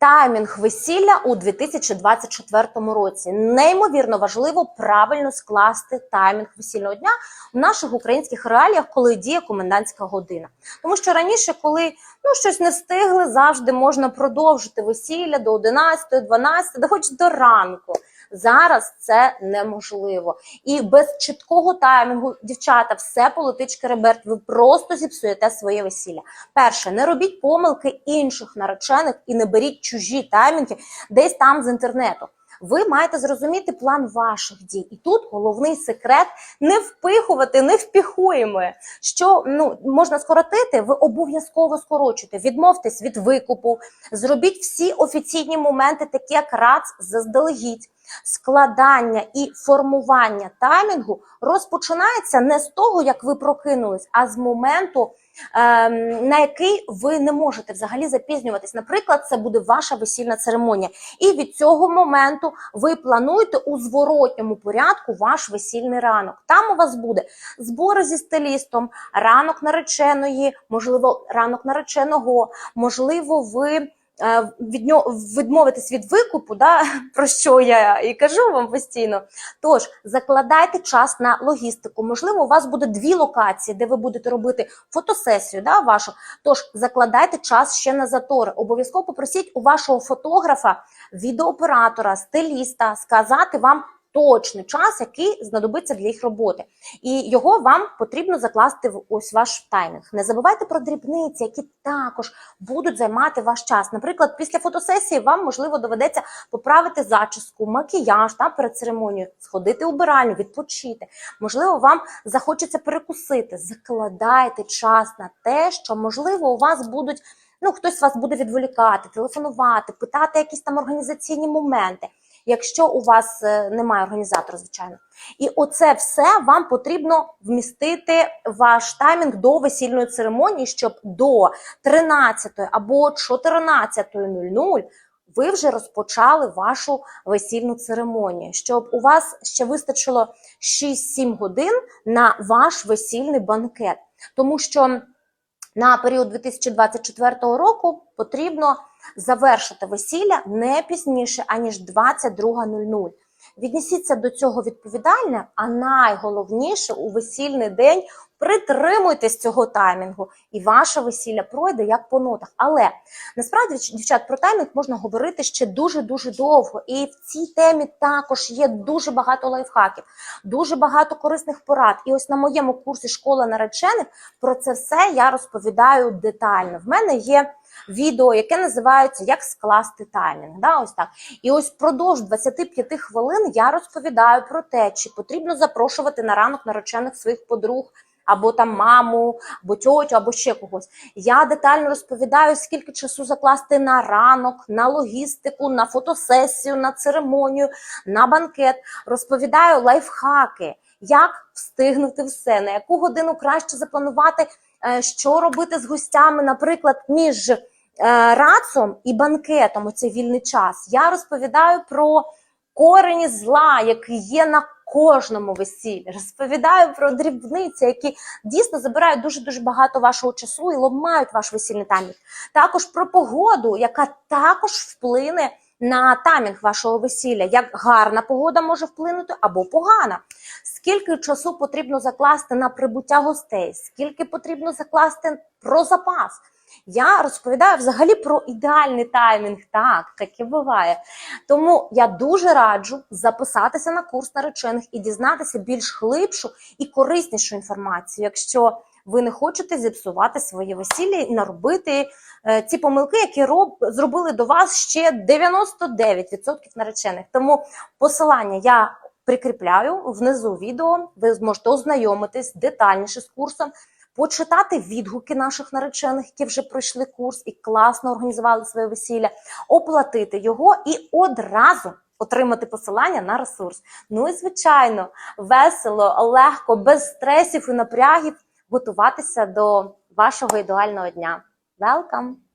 Таймінг весілля у 2024 році неймовірно важливо правильно скласти таймінг весільного дня в наших українських реаліях, коли діє комендантська година. Тому що раніше, коли ну щось не встигли, завжди можна продовжити весілля до 11, 12, да хоч до ранку. Зараз це неможливо. І без чіткого таймінгу, дівчата, все полетить шкереберть, ви просто зіпсуєте своє весілля. Перше, не робіть помилки інших наречених і не беріть чужі таймінги десь там з інтернету. Ви маєте зрозуміти план ваших дій. І тут головний секрет не впихувати, не впіхуємо. Що ну можна скоротити, ви обов'язково скорочуєте. Відмовтесь від викупу, зробіть всі офіційні моменти, такі як РАЦ, заздалегідь. Складання і формування таймінгу розпочинається не з того, як ви прокинулись, а з моменту, ем, на який ви не можете взагалі запізнюватись. Наприклад, це буде ваша весільна церемонія. І від цього моменту ви плануєте у зворотньому порядку ваш весільний ранок. Там у вас буде збори зі стилістом, ранок нареченої, можливо, ранок нареченого, можливо, ви. Е, Від нього відмовитись від викупу, да, про що я і кажу вам постійно. Тож закладайте час на логістику. Можливо, у вас буде дві локації, де ви будете робити фотосесію, да, вашу. Тож закладайте час ще на затори. Обов'язково попросіть у вашого фотографа, відеооператора, стиліста сказати вам точний час, який знадобиться для їх роботи. І його вам потрібно закласти в ось ваш таймінг. Не забувайте про дрібниці, які також будуть займати ваш час. Наприклад, після фотосесії вам можливо доведеться поправити зачіску, макіяж та перед церемонією, сходити у биральню, відпочити. Можливо, вам захочеться перекусити. Закладайте час на те, що можливо у вас будуть. Ну, хтось вас буде відволікати, телефонувати, питати якісь там організаційні моменти, якщо у вас е, немає організатора, звичайно. І оце все вам потрібно вмістити ваш таймінг до весільної церемонії, щоб до 13 або 14.00 ви вже розпочали вашу весільну церемонію, щоб у вас ще вистачило 6-7 годин на ваш весільний банкет. Тому що на період 2024 року потрібно завершити весілля не пізніше, аніж 22.00. Віднесіться до цього відповідально, а найголовніше у весільний день притримуйтесь цього таймінгу, і ваше весілля пройде як по нотах. Але насправді, дівчат, про таймінг можна говорити ще дуже дуже довго. І в цій темі також є дуже багато лайфхаків, дуже багато корисних порад. І ось на моєму курсі школа наречених про це все я розповідаю детально. В мене є відео, яке називається Як скласти таймінг. Да, ось так. І ось впродовж 25 хвилин я розповідаю про те, чи потрібно запрошувати на ранок наречених своїх подруг. Або там маму, або тьотю, або ще когось. Я детально розповідаю, скільки часу закласти на ранок, на логістику, на фотосесію, на церемонію, на банкет. Розповідаю лайфхаки, як встигнути все, на яку годину краще запланувати, е, що робити з гостями, наприклад, між е, рацом і банкетом. Оцей вільний час. Я розповідаю про корені зла, який є на кожному весіллі. Розповідаю про дрібниці, які дійсно забирають дуже дуже багато вашого часу і ламають ваш весільний таймінг. Також про погоду, яка також вплине на таймінг вашого весілля. Як гарна погода може вплинути або погана. Скільки часу потрібно закласти на прибуття гостей, скільки потрібно закласти про запас. Я розповідаю взагалі про ідеальний таймінг. Так, таке буває. Тому я дуже раджу записатися на курс наречених і дізнатися більш глибшу і кориснішу інформацію, якщо ви не хочете зіпсувати своє весілля і наробити е, ці помилки, які роб, зробили до вас ще 99% наречених. Тому посилання я прикріпляю внизу відео. Ви зможете ознайомитись детальніше з курсом почитати відгуки наших наречених, які вже пройшли курс і класно організували своє весілля, оплатити його і одразу отримати посилання на ресурс. Ну і звичайно, весело, легко, без стресів і напрягів готуватися до вашого ідеального дня. Welcome!